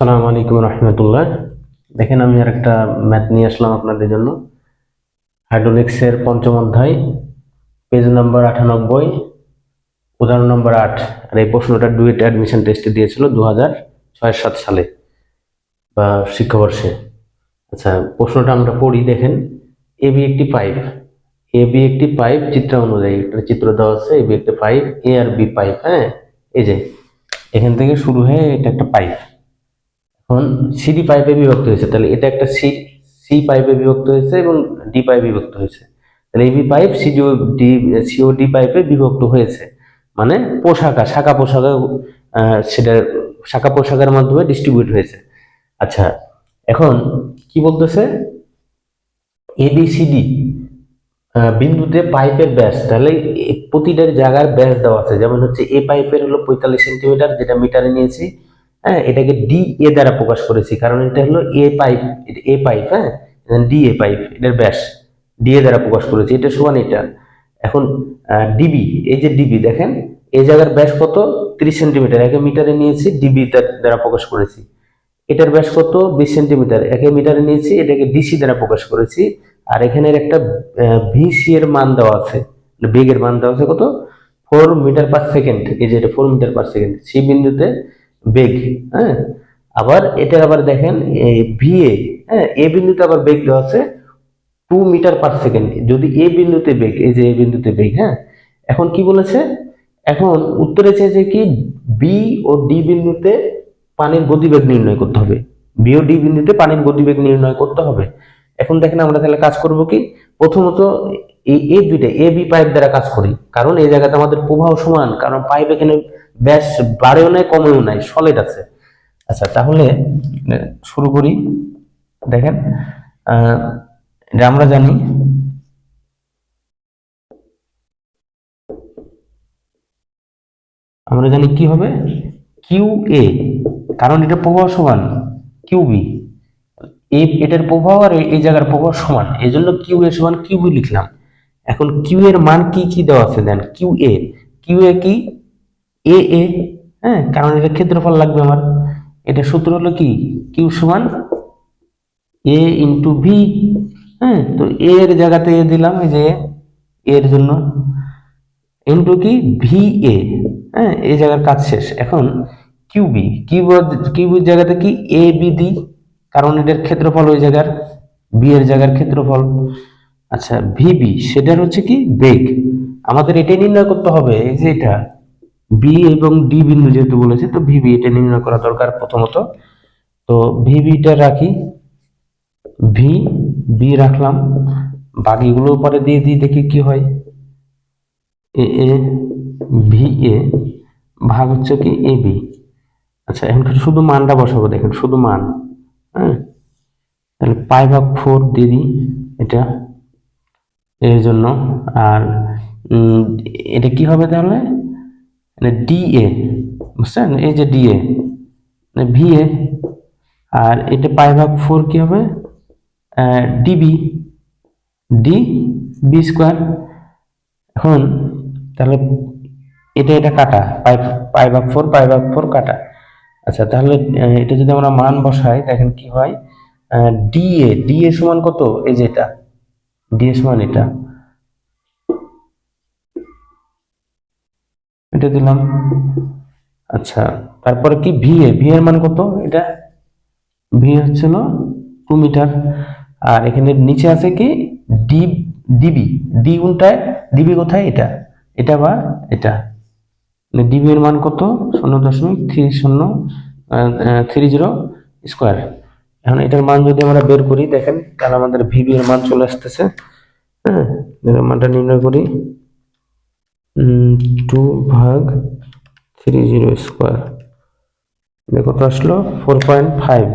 সালাম আলাইকুম রহমতুল্লাহ। দেখেন আমি আর একটা ম্যাথ নিয়ে আসলাম আপনাদের জন্য। হাইড্রোলিক্সের পঞ্চম অধ্যায় পেজ নম্বর আটানব্বই, উদাহরণ নম্বর আট। আর এই প্রশ্নটা ডুয়েট অ্যাডমিশন টেস্টে দিয়েছিল দু হাজার ছয় সাত সালে, বা শিক্ষাবর্ষে। আচ্ছা প্রশ্নটা আমরা পড়ি, দেখেন। এ বি একটি পাইপ এ বি একটি পাইপ চিত্র অনুযায়ী, একটা চিত্র দেওয়া আছে এ বি একটি পাইপ এ আর বি পাইপ হ্যাঁ? এই যে, এখান থেকে শুরু হয়ে এটা একটা পাইপ এখন সিডি পাইপে বিভক্ত হয়েছে। তাহলে এটা একটা সি সি পাইপে বিভক্ত হয়েছে এবং ডি পাইপে বিভক্ত হয়েছে। তাহলে এবি পাইপ সিডিও ডি সিও ডি পাইপে বিভক্ত হয়েছে। মানে পোশাকা শাখা পোশাকা আহ, সেটা শাখা পোশাকের মাধ্যমে ডিস্ট্রিবিউট হয়েছে। আচ্ছা এখন কি বলতেছে? এবিসিডি বিন্দুতে পাইপের ব্যাস। তাহলে প্রতিটার জায়গার ব্যাস দেওয়া আছে। যেমন হচ্ছে এ পাইপের হলো পঁয়তাল্লিশ সেন্টিমিটার যেটা মিটারে নিয়েছি। হ্যাঁ এটাকে ডি এ দ্বারা প্রকাশ করেছি, কারণ এটা হলো এ পাইপ এ পাইপ হ্যাঁ? ডি এ পাইপ এটার ব্যাস ডি এ দ্বারা প্রকাশ করেছি, এটা সমান এটা। এখন ডিবি এই যে ডিবি দেখেন, এই জায়গার ব্যাস কত? ত্রিশ সেন্টিমিটার, একে মিটারে নিয়েছি ডিবি দ্বারা প্রকাশ করেছি। এটার ব্যাস কত? বিশ সেন্টিমিটার, একে মিটারে নিয়েছি, এটাকে ডিসি দ্বারা প্রকাশ করেছি। আর এখানের একটা ভিসি এর মান দেওয়া আছে মানে বেগের মান দেওয়া আছে কত? ফোর মিটার পার সেকেন্ড এই যে এটা ফোর মিটার পার সেকেন্ড সেই বিন্দুতে বেগ হ্যাঁ? আবার এটা আবার দেখেন ভিএ হ্যাঁ এ বিন্দুতে আবার বেগ দেওয়া আছে টু মিটার পার সেকেন্ড যদি এ বিন্দুতে বেগ, এই যে এ বিন্দুতে বেগ হ্যাঁ? এখন কি বলেছে? এখন উত্তরে চেয়েছে কি বি ও ডি বিন্দুতে পানির গতিবেগ নির্ণয় করতে হবে। বি ও ডি বিন্দুতে পানির গতিবেগ নির্ণয় করতে হবে। এখন দেখেন আমরা তাহলে কাজ করব কি? প্রথমত এই এ দুইটা এ বি পাইপ দ্বারা কাজ করি। কারণ এই জায়গাতে আমাদের প্রবাহ সমান, কারণ পাইপ এখানে ব্যাস বাড়েও নাই, কমেও নাই সলিড আছে। আচ্ছা তাহলে শুরু করি। দেখেন আমরা জানি আমরা জানি কি হবে? কিউ এ কারণ এটা প্রবাহ সমান কিউ বি এটার প্রবাহ আর এই- এই জায়গার প্রবাহ সমান এই জন্য কিউ এ সমান কিউ বি লিখলাম। এখন কিউ এর মান কি কি দেওয়া আছে? দেন কিউ এ কিউ এ কি? এ এ হ্যাঁ কারণ এটা ক্ষেত্রফল লাগবে আমার। এটা সূত্র হলো কি? কিউ সমান এ ইন্টু ভি হ্যাঁ তো এ এর জায়গাতে এ দিলাম এই যে এর জন্য। ইন্টু কি? ভি এ হ্যাঁ এই জায়গার কাজ শেষ। এখন কিউবি কিউব কিউবির জায়গাতে কি এ বি দি কারণ এটার ক্ষেত্রফল ওই জায়গার বি এর জায়গার ক্ষেত্রফল। আচ্ছা ভিবি সেটার হচ্ছে কি? বেগ। আমাদের এটাই নির্ণয় করতে হবে, এই যে এটা। বি এবং ডি বিন্দু যেহেতু বলেছে, তো ভিবি এটা নির্ণয় করা দরকার প্রথমত। তো ভিবিটা রাখি। ভি বি রাখলাম। বাকিগুলো পরে দিয়ে দিই, দেখি কি হয়। এ এ ভি এ ভাগ হচ্ছে কি এ বি আচ্ছা এখন শুধু মানটা বসাবো, দেখেন, শুধু মান হ্যাঁ? তাহলে পাই ভাগ ফোর দিয়ে দিই এটা, এর জন্য। আর এটা কি হবে তাহলে? ডি এ বুঝছেন? এই যে ডি এ ভি এ আর এটা পাই ভাগ ফোর কী হবে? ডিবি ডি বি স্কোয়ার এখন তাহলে এটা এটা কাটা, পাই পাই ভাগ ফোর পাই ভাগ ফোর কাটা। আচ্ছা তাহলে এটা যদি আমরা মান বসাই, দেখেন কি হয়? ডি এ ডি এ সমান কত? এই যে এটা ডি এ সমান এটা। এটা দিলাম। আচ্ছা তারপরে কি ভি এ? ভি এর মান কত? এটা ভি হচ্ছিল টু মিটার আর এখানে নিচে আছে কি? ডি ডিবি ডি কোনটায়? ডিবি কোথায়? এটা। এটা বা এটা। ডিবি এর মান কত? শূন্য দশমিক থ্রি শূন্য থ্রি জিরো স্কোয়ার। এখন এটার মান যদি আমরা বের করি, দেখেন, তাহলে আমাদের ভিবি এর মান চলে আসতেছে। হ্যাঁ মানটা নির্ণয় করি। টু ভাগ থ্রি জিরো স্কোয়ার কত আসলো four point five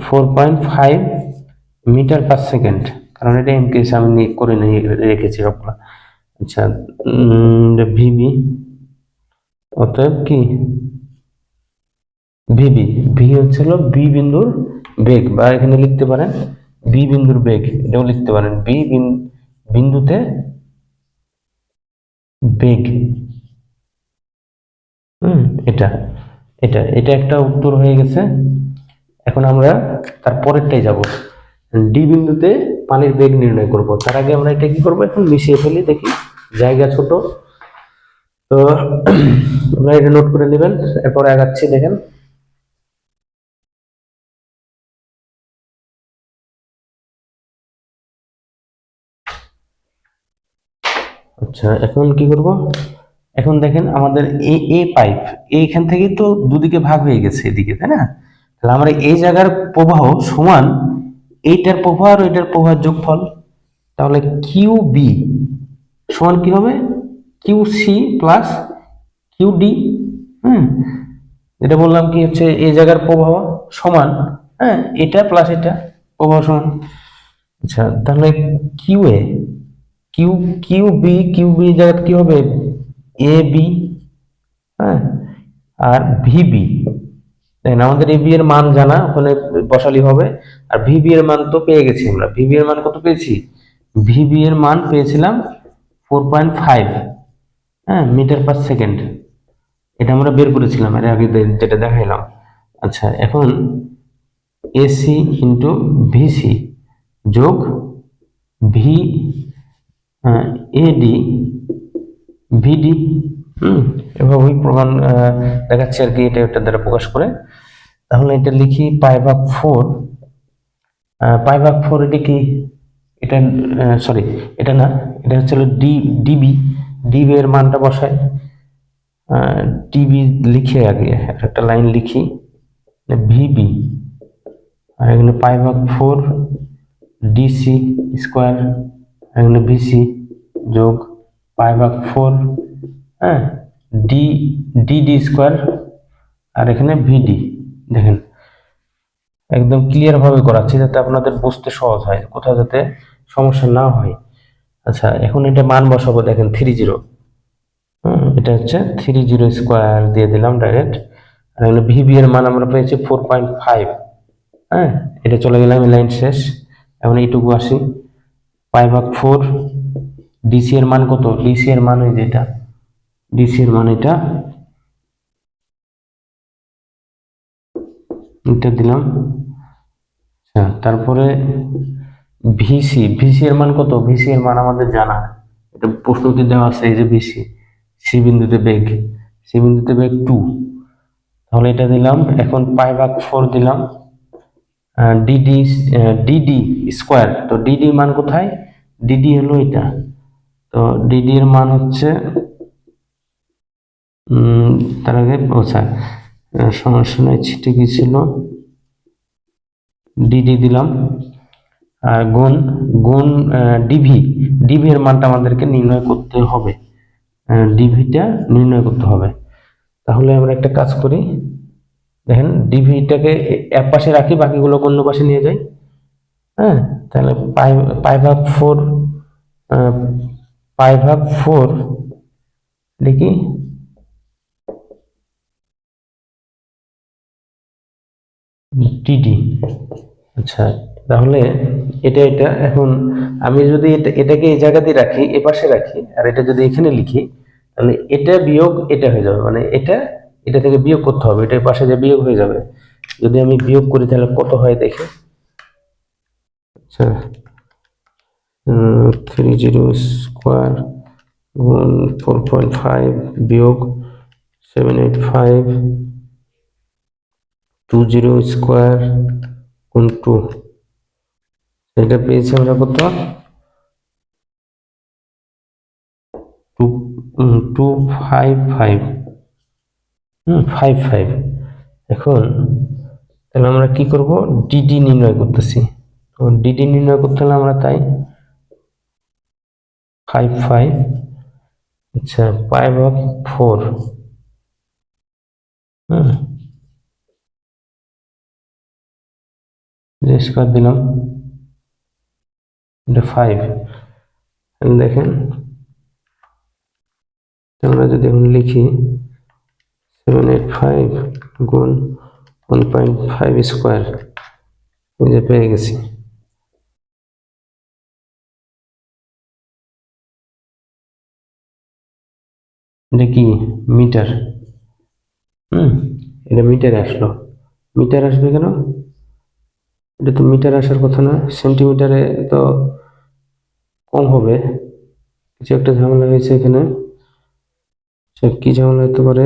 four point five metre per second কারণ এটা ইনকেস আমি নি- করে রেখেছি সবগুলো। আচ্ছা ভিবি অতএব কি? ভিবি ভি হচ্ছিল বি বিন্দুর বেগ, বা এখানে লিখতে পারেন বি বিন্দুর বেগ। এটাও লিখতে পারেন। বি বিন্দুতে বেগ। হুম, এটা এটা এটা একটা উত্তর হয়ে গেছে। এখন আমরা তার পরেরটাই যাব। ডি বিন্দুতে পানির বেগ নির্ণয় করব। তার আগে আমরা এটা কি করব? এখন মিশিয়ে ফেলি, দেখি। জায়গা ছোট। তো আপনারা এটা নোট করে নেবেন। এরপরে আগাচ্ছি, দেখেন। আচ্ছা এখন কি করব? এখন দেখেন আমাদের এ এ পাইপ, এইখান থেকেই তো দুদিকে ভাগ হয়ে গেছে এদিকে, তাই না? তাহলে আমরা এই জায়গার প্রবাহ সমান এইটার প্রবাহ আর এইটার প্রবাহের যোগফল, তাহলে কিউ বি সমান কি হবে? Q C plus Q D হুম? যেটা বললাম কি হচ্ছে এই জায়গার প্রবাহ সমান হ্যাঁ এটা প্লাস এটা প্রবাহ সমান। আচ্ছা তাহলে Q A Q Q B Q B জায়গায় কি হবে? এ বি হ্যাঁ? আর ভিবি দেখেন, আমাদের এ বি এর মান জানা, ওখানে বসালি হবে। আর ভিবি এর মান তো পেয়ে গেছি আমরা। ভিবি এর মান কত পেয়েছি? ভিবি এর মান পেয়েছিলাম ফোর পয়েন্ট ফাইভ হ্যাঁ? Metre per second. এটা আমরা বের করেছিলাম, এর আগে যেটা দেখাইলাম। আচ্ছা এখন A C into V C যোগ V A D V D এভাবেই প্রমাণ দেখাচ্ছে আর কি, এটা এটা দ্বারা প্রকাশ করে। তাহলে এটা লিখি পাই ভাগ ফোর। পাই ভাগ ফোর এটা কি? এটা সরি এটা না, এটা হচ্ছে ডি ডিবি ডিবি এর মানটা বসাই। ডিবি লিখে আগে, একটা লাইন লিখি ভিবি আর এখানে পাই ভাগ ফোর ডিসি স্কোয়ার। এখানে ভিসি যোগ পাই ভাগ ফোর হ্যাঁ ডি ডিডি স্কোয়ার আর এখানে ভিডি দেখেন। একদম ক্লিয়ার ভাবে করাচ্ছি যাতে আপনাদের বুঝতে সহজ হয়, কোথাও যাতে সমস্যা না হয়। আচ্ছা এখন এটা মান বসাবো, দেখেন থ্রি জিরো এটা হচ্ছে থ্রি জিরো স্কোয়ার দিয়ে দিলাম ডাইরেক্ট আর এখানে ভিবি এর মান আমরা পেয়েছি ফোর পয়েন্ট ফাইভ হ্যাঁ এটা চলে গেলাম লাইন শেষ। এখন এইটুকু আসি। পাই ভাগ ফোর, ডিসি এর মান কত? ডিসি এর মান ওই যে এটা। ডিসি এর মান এটা। এটা দিলাম। আচ্ছা তারপরে ভিসি। ভিসি এর মান কত? ভিসি এর মান আমাদের জানা এটা প্রশ্নতে দেওয়া আছে, এই যে ভিসি। সি বিন্দুতে বেগ। সি বিন্দুতে বেগ টু। তাহলে এটা দিলাম। এখন পাই ভাগ ফোর দিলাম। D D D D square. তো ডিডি মান কোথায়? ডিডি হলো এটা। তো ডিডি এর মান হচ্ছে তার আগে আচ্ছা সমস্যা নাই ছিটে কি ছিল? ডিডি দিলাম। আর গুণ গুণ ডিভি ডিভি এর মানটা আমাদেরকে নির্ণয় করতে হবে। ডিভিটা নির্ণয় করতে হবে। তাহলে আমরা একটা কাজ করি। দেখেন ডিভিটাকে এক পাশে রাখি, বাকিগুলো অন্য পাশে নিয়ে যাই। হ্যাঁ তাহলে পাই পাই ভাগ ফোর পাই ভাগ ফোর দেখি টিডি আচ্ছা তাহলে এটা এটা এখন আমি যদি এটা, এটাকে এই জায়গাতে রাখি, এ পাশে রাখি, আর এটা যদি এখানে লিখি, তাহলে এটা বিয়োগ এটা হয়ে যাবে। মানে এটা এটা থেকে বিয়োগ করতে হবে এটা পাশে যে বিয়োগ হয়ে যাবে। যদি আমি বিয়োগ করি, তাহলে কত হয় দেখি? আচ্ছা থ্রি জিরো স্কোয়ার গুণ ফোর পয়েন্ট ফাইভ বিয়োগ seven eight five two zero square গুণ টু এটা পেয়েছি আমরা কত? Two two five five five five এখন তাহলে আমরা কি করব? ডিডি নির্ণয় করতেছি। তো ডিডি নির্ণয় করতে হলে আমরা তাই ফাইভ ফাইভ আচ্ছা five of four hmm square দিলাম, এটা ফাইভ দেখেন, আমরা যদি এখন লিখি সেভেন এইট ফাইভ গুণ ওয়ান পয়েন্ট ফাইভ স্কোয়ার পেয়ে গেছি। এটা কি? মিটার। হুম এটা মিটারে আসলো। মিটার আসবে কেন? এটা তো মিটার আসার কথা না সেন্টিমিটারে তো কম হবে। কিছু একটা ঝামেলা হয়েছে এখানে। আচ্ছা, কি ঝামেলা হতে পারে?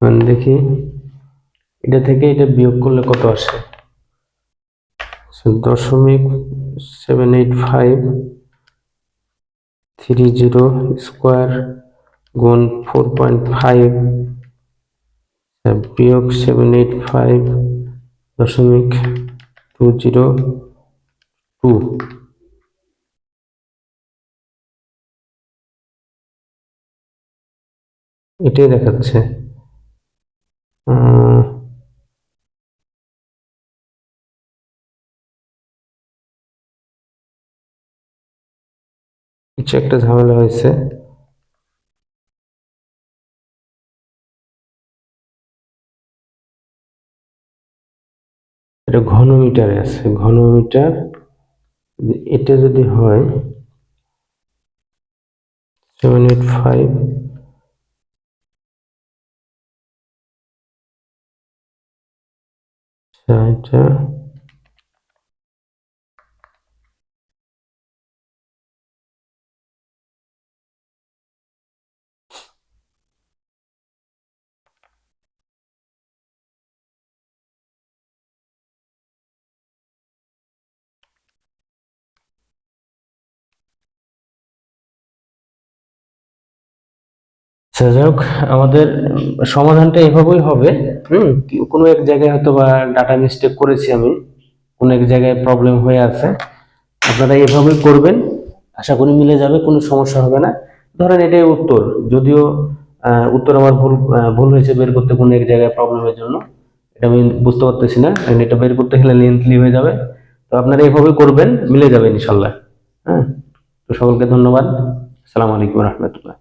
মানে দেখি। এটা থেকে এটা বিয়োগ করলে কত আসে? দশমিক seven eight five three zero square গুণ ফোর পয়েন্ট ফাইভ বিয়োগ সেভেন এইট ফাইভ দশমিক টু জিরো টু। এটাই দেখাচ্ছে। কিছু একটা ঝামেলা হয়েছে। এটা ঘনমিটারে আছে, ঘনমিটার, এটা যদি হয় সেভেন এইট ফাইভ এটা আচ্ছা যাই হোক, আমাদের সমাধানটা এভাবেই হবে। হুম, কোনো এক জায়গায় হয়তো বা ডাটা মিস্টেক করেছি আমি, কোনো এক জায়গায় প্রবলেম হয়ে আছে। আপনারা এভাবেই করবেন। আশা করি মিলে যাবে, কোনো সমস্যা হবে না। ধরেন এটাই উত্তর। যদিও উত্তর আমার ভুল ভুল হয়েছে বের করতে কোনো এক জায়গায় প্রবলেমের জন্য। এটা আমি বুঝতে পারতেছি না। and এটা বের করতে গেলে লেন্থলি হয়ে যাবে। তো আপনারা এভাবেই করবেন, মিলে যাবে ইনশাল্লাহ। হ্যাঁ তো সকলকে ধন্যবাদ। আসসালামু আলাইকুম রহমতুল্লাহ।